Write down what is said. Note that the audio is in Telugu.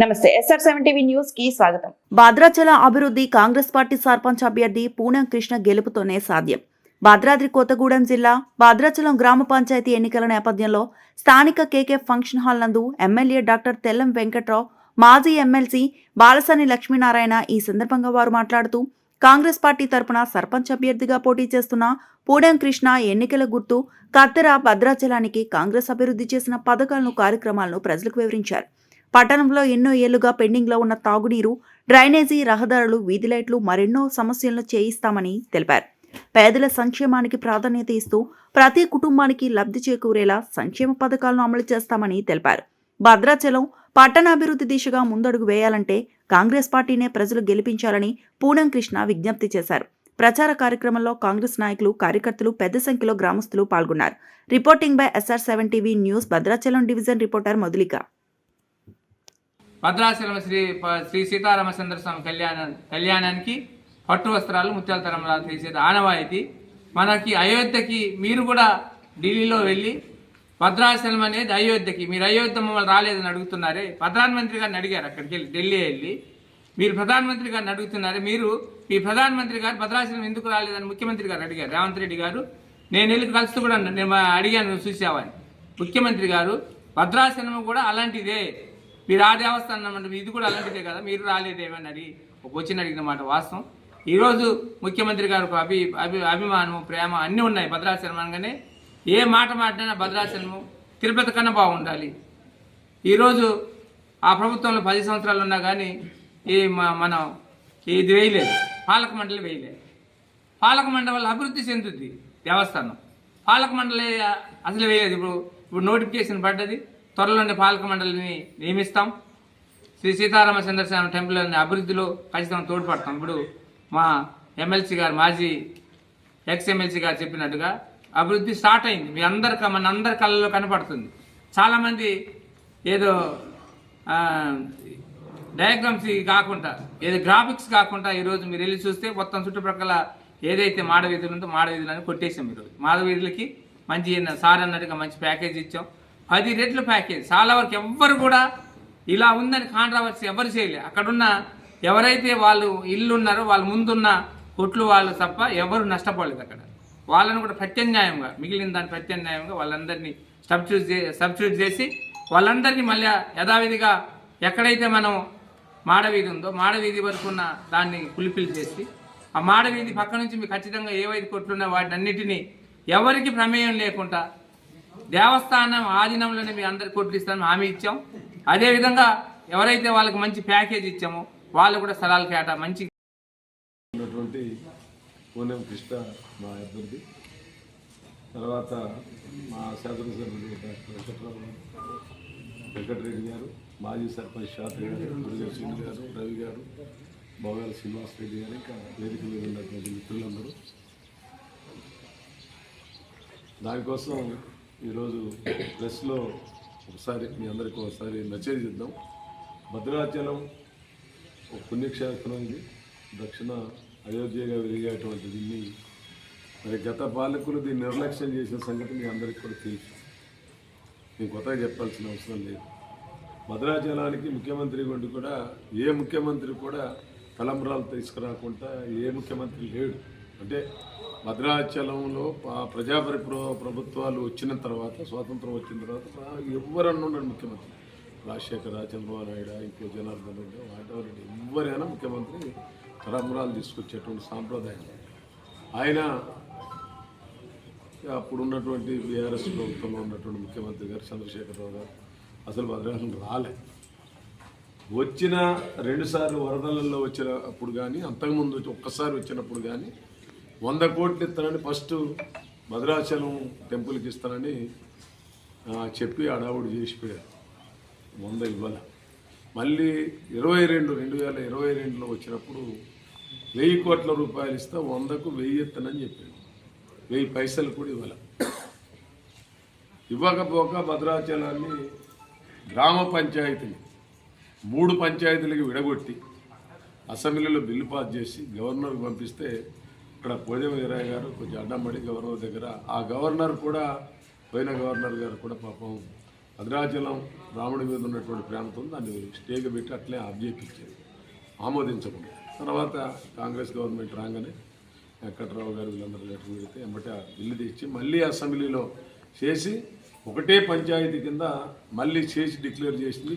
నమస్తే ఎస్ఆర్ సెవెన్ టీవీ న్యూస్కి స్వాగతం. భద్రాచల అభివృద్ధి కాంగ్రెస్ పార్టీ సర్పంచ్ అభ్యర్థి పూనం కృష్ణ గెలుపుతోనే సాధ్యం. భద్రాద్రి కొత్తగూడెం జిల్లా భద్రాచలం గ్రామ పంచాయతీ ఎన్నికల నేపథ్యంలో స్థానిక కేకే ఫంక్షన్ హాల్ నందు ఎమ్మెల్యే డాక్టర్ తెల్లం వెంకట్రావు మాజీ ఎమ్మెల్సీ బాలసాని లక్ష్మీనారాయణ ఈ సందర్భంగా వారు మాట్లాడుతూ కాంగ్రెస్ పార్టీ తరపున సర్పంచ్ అభ్యర్థిగా పోటీ చేస్తున్న పూడెం కృష్ణ ఎన్నికల గుర్తు కత్తెర భద్రాచలానికి కాంగ్రెస్ అభివృద్ధి చేసిన పథకాలను కార్యక్రమాలను ప్రజలకు వివరించారు. పట్టణంలో ఎన్నో ఏళ్ళుగా పెండింగ్లో ఉన్న తాగునీరు డ్రైనేజీ రహదారులు వీధి లైట్లు మరెన్నో సమస్యలను చేయిస్తామని తెలిపారు. పేదల సంక్షేమానికి ప్రాధాన్యత ఇస్తూ ప్రతి కుటుంబానికి లబ్ధి చేకూరేలా సంక్షేమ పథకాలను అమలు చేస్తామని తెలిపారు. భద్రాచలం పట్టణాభివృద్ధి దిశగా ముందడుగు వేయాలంటే కాంగ్రెస్ పార్టీనే ప్రజలు గెలిపించాలని పూనం కృష్ణ విజ్ఞప్తి చేశారు. ప్రచార కార్యక్రమంలో కాంగ్రెస్ నాయకులు కార్యకర్తలు పెద్ద సంఖ్యలో గ్రామస్తులు పాల్గొన్నారు. Reporting by SR seven TV news Bhadrachalam division reporter Madhulika. Bhadrachalam Shri ప- శ్రీ సీతారామచంద్ర స్వామి కళ్యాణ కళ్యాణానికి పట్టు వస్త్రాలు ముత్యాల తరంలాలు తీసేది ఆనవాయితీ. మనకి అయోధ్యకి మీరు కూడా ఢిల్లీలో వెళ్ళి భద్రాచలం అనేది అయోధ్యకి మీరు అయోధ్య మమ్మల్ని రాలేదని అడుగుతున్నారే? ప్రధానమంత్రి గారిని అడిగారు అక్కడికి వెళ్ళి ఢిల్లీ వెళ్ళి. మీరు ప్రధానమంత్రి గారిని అడుగుతున్నారే? మీరు మీ ప్రధానమంత్రి గారు భద్రాచలం ఎందుకు రాలేదని ముఖ్యమంత్రి గారు అడిగారు. రేవంత్ రెడ్డి గారు నేను వెళ్ళి కలిసి కూడా నేను అడిగాను చూసావని ముఖ్యమంత్రి గారు భద్రాచలం కూడా అలాంటిదే. మీరు ఆ దేవస్థానం అంటే ఇది కూడా అలాంటిదే కదా? మీరు రాలేదేమని అది ఒక వచ్చిన అడిగిన మాట వాస్తవం. ఈరోజు ముఖ్యమంత్రి గారికి అభి అభి అభిమానము ప్రేమ అన్నీ ఉన్నాయి భద్రాచలం అనగానే. ఏ మాట మాట్లాడినా భద్రాచలము తిరుపతి కన్నా బాగుండాలి. ఈరోజు ఆ ప్రభుత్వంలో పది సంవత్సరాలు ఉన్నా కానీ ఈ మ- మనం ఇది వేయలేదు. పాలక మండలి వేయలేదు. పాలక మండలి వల్ల అభివృద్ధి చెందుద్ది దేవస్థానం. పాలక మండలి అసలు వేయలేదు. ఇప్పుడు ఇప్పుడు నోటిఫికేషన్ పడ్డది. త్వరలోని పాలక మండలిని నియమిస్తాం. శ్రీ సీతారామ చంద్రస్వామి టెంపుల్ అభివృద్ధిలో ఖచ్చితంగా తోడ్పడతాం. ఇప్పుడు మా ఎమ్మెల్సీ గారు మాజీ ఎక్స్ ఎమ్మెల్సీ గారు చెప్పినట్టుగా అభివృద్ధి స్టార్ట్ అయింది. మీ అందరి మన అందరి కళ్ళలో కనపడుతుంది. చాలామంది ఏదో డయాగ్రామ్స్ కాకుండా ఏదో గ్రాఫిక్స్ కాకుండా ఈరోజు మీరు వెళ్ళి చూస్తే మొత్తం చుట్టుప్రక్కల ఏదైతే మాడవీధులు ఉందో మాడవీధులని కొట్టేసాం ఈరోజు. మాడవీధులకి మంచి సార్ అన్నట్టుగా మంచి ప్యాకేజ్ ఇచ్చాం. పది రెట్లు ప్యాకేజ్. చాలా వరకు ఎవ్వరు కూడా ఇలా ఉందని కాంట్రవర్సీ ఎవరు చేయలే. అక్కడున్న ఎవరైతే వాళ్ళు ఇల్లు ఉన్నారో వాళ్ళ ముందున్న కొట్లు వాళ్ళు తప్ప ఎవరు నష్టపోలేదు అక్కడ. వాళ్ళని కూడా ప్రత్యామ్నాయంగా మిగిలిన దాని ప్రత్యామ్నాయంగా వాళ్ళందరినీ సబ్స్టిట్యూట్ చే సబ్స్టిట్యూట్ చేసి వాళ్ళందరినీ మళ్ళీ యథావిధిగా ఎక్కడైతే మనం మాడవీధి ఉందో మాడవీధి వరకు ఉన్న దాన్ని కులిపిల్ చేసి ఆ మాడవీధి పక్క నుంచి మీకు ఖచ్చితంగా ఏవైతే కొట్లున్నా వాటిని అన్నిటినీ ఎవరికి ప్రమేయం లేకుండా దేవస్థానం ఆధీనంలోనే మీ అందరి కోట్లు ఇస్తామని హామీ ఇచ్చాం. అదేవిధంగా ఎవరైతే వాళ్ళకి మంచి ప్యాకేజ్ ఇచ్చామో వాళ్ళు కూడా స్థలాలు కేట మంచి ఉన్నటువంటి పూనం కృష్ణ మా అభ్యర్థి తర్వాత మా శాసనసభ్యులు డాక్టర్ వెంకటరామన్ వెంకటరెడ్డి గారు మాజీ సర్పంచ్ శాస్త్రి గారు గారు రవి గారు భోగాల శ్రీనివాస్ రెడ్డి గారు ఇంకా వేదిక మీద ఉన్నటువంటి మిత్రులందరూ. దానికోసం ఈరోజు ప్రెస్లో ఒకసారి మీ అందరికీ ఒకసారి మెసేజ్ ఇద్దాం. భద్రాచలం ఒక పుణ్యక్షేత్రం దక్షిణ అయోధ్యగా వెలిగేటువంటి దీన్ని మరి గత పాలకులు దీన్ని నిర్లక్ష్యం చేసిన సంగతి మీ అందరికీ కూడా తెలుసు. నేను కొత్తగా చెప్పాల్సిన అవసరం లేదు. భద్రాచలానికి ముఖ్యమంత్రి గుండి కూడా ఏ ముఖ్యమంత్రి కూడా తలంబరాలు తీసుకురాకుండా ఏ ముఖ్యమంత్రి లేడు. అంటే భద్రాచలంలో ప్రజాపరి ప్రభుత్వాలు వచ్చిన తర్వాత స్వాతంత్రం వచ్చిన తర్వాత ఎవరన్నా ఉన్నాడు ముఖ్యమంత్రి. రాజశేఖర చంద్రబాబు నాయుడు ఇంకో జనార్దన్ రెడ్డి వాటెవర్ ఎవరైనా ముఖ్యమంత్రి తరంబరాలు తీసుకొచ్చేటువంటి సాంప్రదాయం. ఆయన అప్పుడు ఉన్నటువంటి బీఆర్ఎస్ ప్రభుత్వంలో ఉన్నటువంటి ముఖ్యమంత్రి గారు చంద్రశేఖరరావు గారు అసలు భద్రాచలం రాలే. వచ్చిన రెండుసార్లు వరదలలో వచ్చినప్పుడు కానీ అంతకుముందు ఒక్కసారి వచ్చినప్పుడు కానీ వంద కోట్లు ఇస్తానని ఫస్ట్ భద్రాచలం టెంపుల్కి ఇస్తానని చెప్పి అడావుడు చేసిపోయారు వంద ఇవ్వాల. మళ్ళీ ఇరవై రెండు రెండు వేల ఇరవై రెండులో వచ్చినప్పుడు వెయ్యి కోట్ల రూపాయలు ఇస్తా వందకు వెయ్యి ఇస్తానని చెప్పాడు వెయ్యి పైసలు కూడా ఇవ్వాల. ఇవ్వకపోక భద్రాచలాన్ని గ్రామ పంచాయతీని మూడు పంచాయతీలకి విడగొట్టి అసెంబ్లీలో బిల్లు పాస్ చేసి గవర్నర్కి పంపిస్తే ఇక్కడ పోజమ వీరయ్య గారు కొంచెం అడ్డం పడి గవర్నర్ దగ్గర. ఆ గవర్నర్ కూడా పోయిన గవర్నర్ గారు కూడా పాపం భద్రాచలం రాముడి మీద ఉన్నటువంటి ప్రాంతం దాన్ని స్టేకి పెట్టి అట్లే ఆబ్జెక్ట్ ఇచ్చారు. ఆమోదించకుండా. తర్వాత కాంగ్రెస్ గవర్నమెంట్ రాగానే వెంకట్రావు గారు వీళ్ళందరూ లెటర్ పెడితే ఎంబటే బిల్లు తెచ్చి మళ్ళీ అసెంబ్లీలో చేసి ఒకటే పంచాయతీ కింద మళ్ళీ చేసి డిక్లేర్ చేసింది